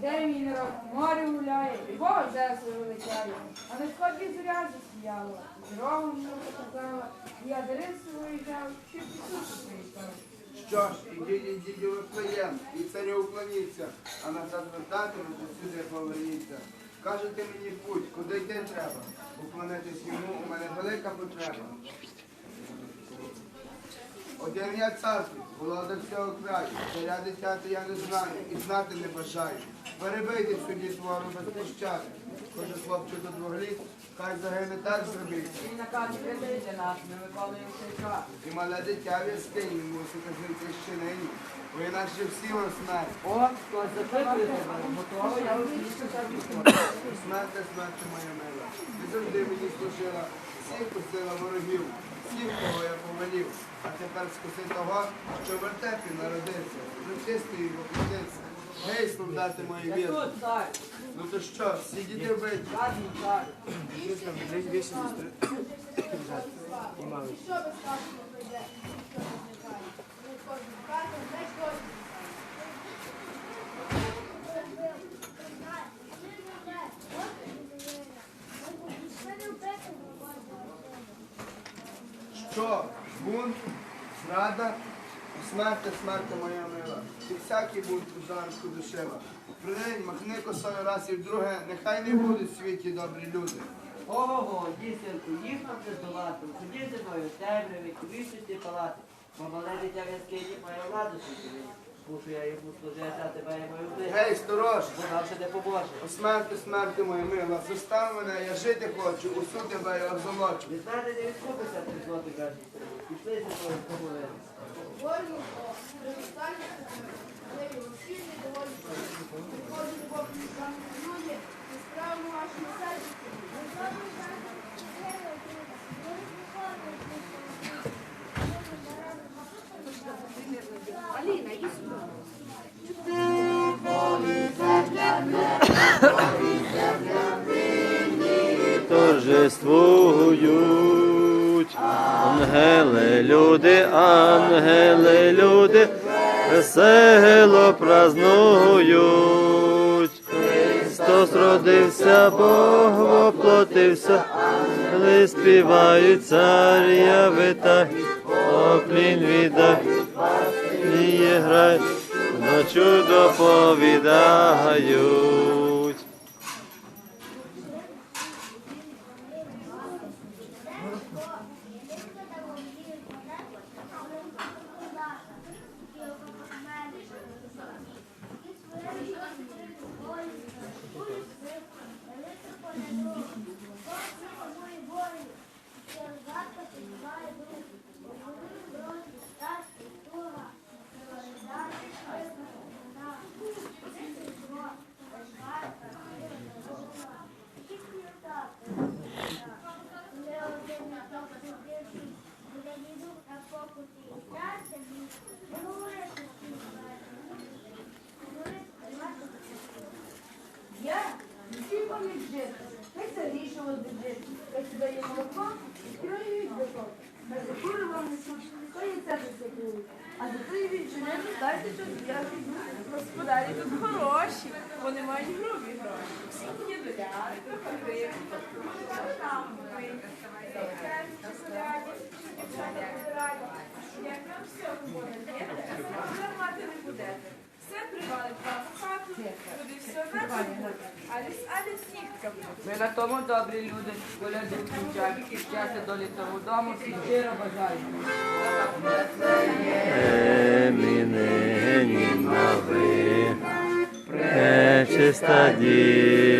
День він море гуляє, і Бога зесло вилетяє. А на сході зоря засіяла, здорову мені показала, і я Дарису виїжджав, щоб Ісусу приїхав. Що ж, ідіть, ідіть у Вифлеєм, і царю уклоніться, а назад вертатимете, сюди поверніться. Кажете мені путь, куди йти треба. Уклонитись йому у мене велика потреба. Один я царстві, володар всього краю, царя десяти я не знаю і знати не бажаю. Перебийте суді твору без пощади. Кожен хлопчик до двох літ, хай загине так зробіть. Він наказ для нас, ми виконуємо цей час. І мале дитя в яскині мусите жити ще нині, бо інакше всі вам смерть. О, хтось запитує тебе, готово, я розумію, так Смерть, смерть моя мила, ти завжди мені служила, всіх пустила ворогів, кого я повелів, а тепер скуси того, що в вертепі народився, вже чистий воплотився. Гей, солдати мої вірні, ну то що, всі діти вбиті? І що без не пройде, ніхто не. Не кожен хату, не кожен. Що, бунт, зрада, смерть, смерть моя мила. і всякий бунт у замку душила. Принень, махни косою раз і вдруге, нехай не будуть в світі добрі люди. Ого, дівчинку, ти до лату, ходіть зі мною, темряві, вішити палати. Бо мале дитя в моя владу світові. Мушу я йому служити, а тебе я маю вбити. Гей, сторож, Бо ще не поможе. о смерти, смерти моя мила, зостав мене, я жити хочу, усю тебе я озолочу. Від мене не відкупися ти злоти кажуть. Пішли за тобою поговорити. Волю, привітання, але його всі не доволі. Приходить Бог і сам люди, і справу вашому серці. Аліна, іди сюди. Торжествують. Ангели, люди, ангели, люди, весело празнують. Христос родився, Бог воплотився, ангели співають царя витай, поклін віддай, грай, ночу чудо Я всі поміж жити. Хай це рішило жити. Хай себе є молоко, і роюють биком. Хай за кури вам несуть, хай і це засипують. А за той відчинити дайте щось я піду. Господарі тут хороші, вони мають грубі гроші. Всі їдуть, гривень, може там привалить вам у хату, туди все вверх. А ліснітка буде. Ми на тому добрі люди, коляди включать, щастя до тому дому, всі щиро бажаємо. Емінені нови, пречиста діва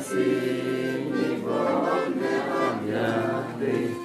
сіні, вогне. Молодці.